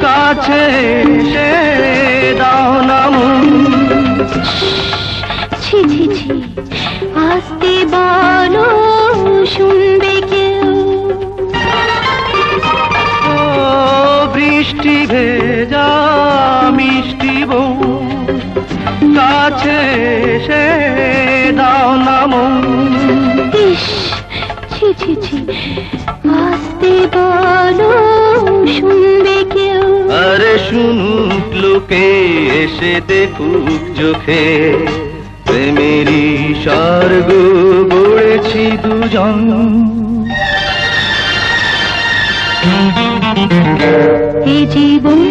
কাছে এসে দাও না মন। ছি ছি ছি। আসতে বলো শুনবে কেউ। ও বৃষ্টি ভেজা মিষ্টি বউ। কাছে এসে দাও না ইস ছি ছি ছি। আসতে বলো লোকে এসে দেখুক চোখে। প্রেমেরই স্বর্গ গড়েছি দুজন। জীবন